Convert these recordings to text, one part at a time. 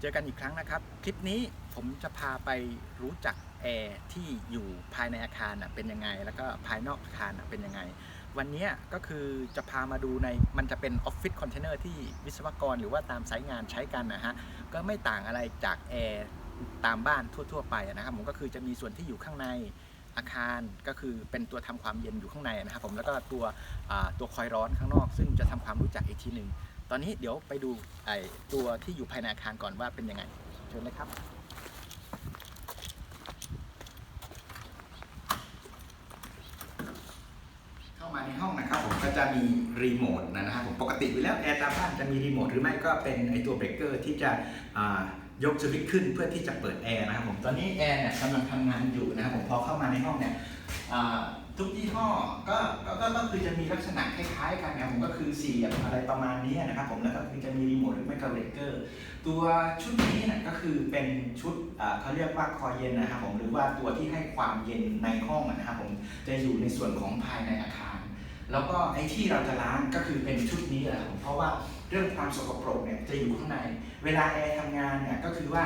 เจอกันอีกครั้งนะครับ คลิปนี้ผมจะพาไปรู้จักแอร์ที่อยู่ภายในอาคารเป็นยังไง แล้วก็ภายนอกอาคารเป็นยังไง วันนี้ก็คือจะพามาดูในมันจะเป็นออฟฟิศคอนเทนเนอร์ที่วิศวกรหรือว่าตามไซต์งานใช้กันนะฮะ ก็ไม่ต่างอะไรจากแอร์ตามบ้านทั่ว ๆ ไปนะครับผมก็คือจะมีส่วนที่อยู่ข้างในอาคารก็คือเป็นตัวทำความเย็นอยู่ข้างในนะครับผมแล้วก็ตัวตัวคอยร้อนข้างนอก ซึ่งจะทำความรู้จักอีกทีหนึ่ง ตอนนี้เดี๋ยวไปดูไอ้ตัวที่อยู่ภายในอาคารก่อนว่าเป็นยังไงเชิญเลยครับ เข้ามาในห้องนะครับผมก็จะมีรีโมทนะครับผมปกติอยู่แล้วแอร์ตามบ้านจะมีรีโมทหรือไม่ก็เป็นไอตัวเบรกเกอร์ที่จะยกสวิตช์ขึ้นเพื่อที่จะเปิดแอร์นะครับผมตอนนี้แอร์เนี่ยกำลังทำงานอยู่นะครับผมพอเข้ามาในห้องเนี่ย ทุกยี่ห้อก็ก็ก็ก็คือจะมีลักษณะคล้ายๆกันนะครับผมก็คือสี่เหลี่ยมอะไรประมาณนี้นะครับผมแล้วก็คือจะมีรีโมทหรือไม่ก็เบรกเกอร์ตัวชุดนี้นี่ยก็คือเป็นชุดอ่าเขาเรียกว่าคอยเย็นนะครับผมหรือว่าตัวที่ให้ความเย็นในห้องนะครับผมจะอยู่ในส่วนของภายในอาคาร แล้วก็ไอ้ที่เราจะล้างก็คือเป็นชุดนี้แหละครับผมเพราะว่าเรื่องความสกปรกเนี่ยจะอยู่ข้างใน เวลาแอร์ทำงานเนี่ยก็คือว่า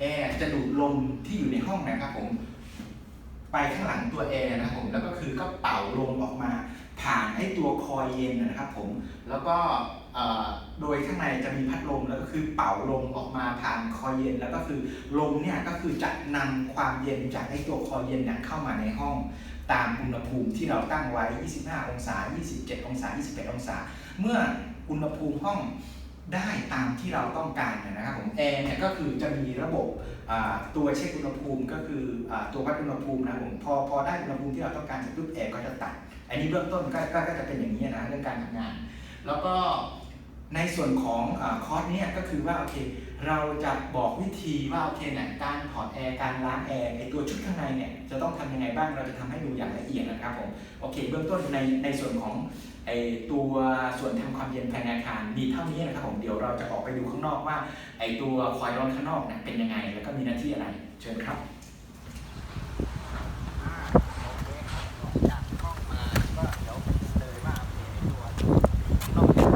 แอร์จะดูดลมที่อยู่ในห้องนะครับผม ไปข้างหลังตัวแอร์นะครับผมแล้วก็คือก็เป่าลมออกมา ผ่านไอ้ตัวคอยเย็นนะครับผมแล้วก็โดยข้างในจะมีพัดลมแล้วก็คือเป่าลมออกมาผ่านคอยเย็น แล้วก็คือลมเนี่ยก็คือจะนำความเย็นจากไอ้ตัวคอยเย็นเนี่ยเข้ามาในห้อง ตามอุณหภูมิที่เราตั้งไว้ 25 องศา 27 องศา 21 องศา เมื่ออุณหภูมิห้อง ได้ตามที่เราต้องการเนยนะครับผมแอร์เนี่ยก็คือจะมีระบบตัวเช็คอุณหภูมิ ก็คืออตัววัดอุณหภูมินะผมพอพอได้อุณหภูมิที่เราต้องการเสร็จปุ๊บแอร์ก็จะตัด อันนี้เบื้องต้นก็ก็ก็จะเป็นอย่างนี้นะเรื่องการทำงาน แล้วก็ ในส่วนของอคอร์สเนี่ยก็คือว่าโอเคเราจะบอกวิธีว่าโอเคเนี่ยการถอดแอร์การล้างแอร์ไอตัวชุดข้างในเนี่ยจะต้องทำยังไงบ้างเราจะทำให้ดูอย่างละเอียดนะครับผมโอเคเบื้องต้นในในส่วนของไอตัวส่วนทำความเย็นภายในอาคารมีเท่านี้นะครับผมเดี๋ยวเราจะออกไปดูข้างนอกว่าไอตัวคอยร้อนข้างนอกเนี่ยเป็นยังไงแล้วก็มีหน้าที่อะไรเชิญครับจากห้องมาก็เดี๋ยวเลยว่าโอเคไอตัวข้างนอกเนี่ย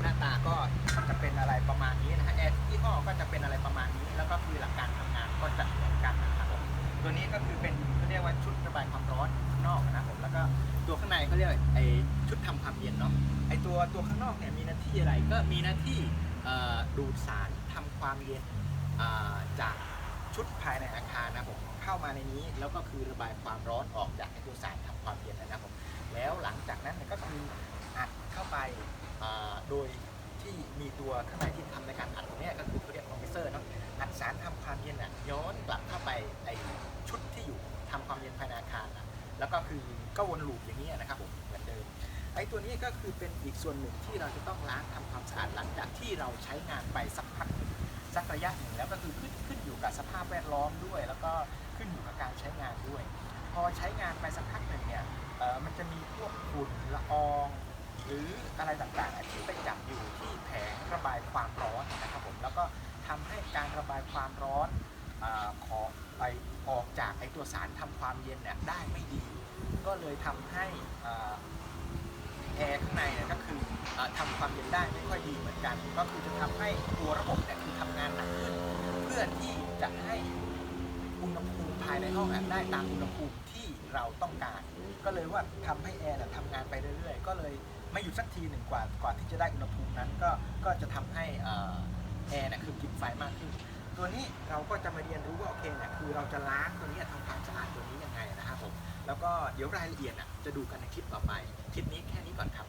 หน้าตาก็จะเป็นอะไรประมาณนี้นะฮะแอร์ทุกยี่ห้อก็จะเป็นอะไรประมาณนี้ แล้วก็คือหลักการทำงานก็จะเหมือนกันนะครับผมตัวนี้ก็คือเป็นเขาเรียกว่าชุดระบายความร้อนข้างนอกนะครับผมแล้วก็ตัวข้างใน เรียกไอชุดทำความเย็นเนาะไอตัวตัวข้างนอกเนี่ยมีหน้าที่อะไรก็มีหน้าที่ดูดสารทำความเย็นจากชุดภายในอาคารนะผมเข้ามาในนี้แล้วก็คือระบายความร้อนออกจากไอตัวสารทำความเย็นนะครับผมแล้วหลังจากนั้นก็คืออัดเข้าไปโดยที่มีตัวข้างในที่ทำในการอัดตรงนี้ก็คือเขาเรียกคอมเพรสเซอร์เนาะอัดสารทำความเย็นอะย้อนกลับเข้าไปไอชุดที่อยู่ทำความเย็นภายในอาคารอะแล้วก็คือก็วนลูป นี้นะครับผมเหมือนเดิมไอตัวนี้ก็คือเป็นอีกส่วนหนึ่งที่เราจะต้องล้างทำความสะอาดหลังจากที่เราใช้งานไปสักพักสักระยะหนึ่งแล้วก็คือขึ้นขึ้นอยู่กับสภาพแวดล้อมด้วย แล้วก็ขึ้นอยู่กับการใช้งานด้วย พอใช้งานไปสักพักหนึ่งเนี่ยมันจะมีพวกฝุ่นละออง หรืออะไรต่างๆอะที่ไปจับอยู่ที่แผงระบายความร้อนนะครับผมแล้วก็ทำให้การระบายความร้อนอของไปออกจากไอตัวสารทำความเย็นเนี่ยได้ไม่ดี ก็เลยทำให้แอร์ข้างในเนี่ยก็คืออาทำความเย็นได้ไม่ค่อยดีเหมือนกัน ก็คือจะทำให้ตัวระบบเนี่ยคือทำงานหนักขึ้น เพื่อที่จะให้อุณหภูมิภายในห้องอะได้ตามอุณหภูมิที่เราต้องการ ก็เลยว่าทำให้แอร์น่ะทำงานไปเรื่อยๆ ก็เลยไม่หยุดสักทีหนึ่งกว่ากว่าที่จะได้อุณหภูมินั้นก็ก็จะทำให้แอร์เนี่ยคือกินไฟมากขึ้น ตัวนี้เราก็จะมาเรียนรู้ว่าโอเคเนี่ยคือเราจะล้างตัวนี้ทำความสะอาดตัวนี้ยังไงนะครับผม แล้วก็เดี๋ยวรายละเอียดอะจะดูกันในคลิปต่อไป คลิปนี้แค่นี้ก่อนครับ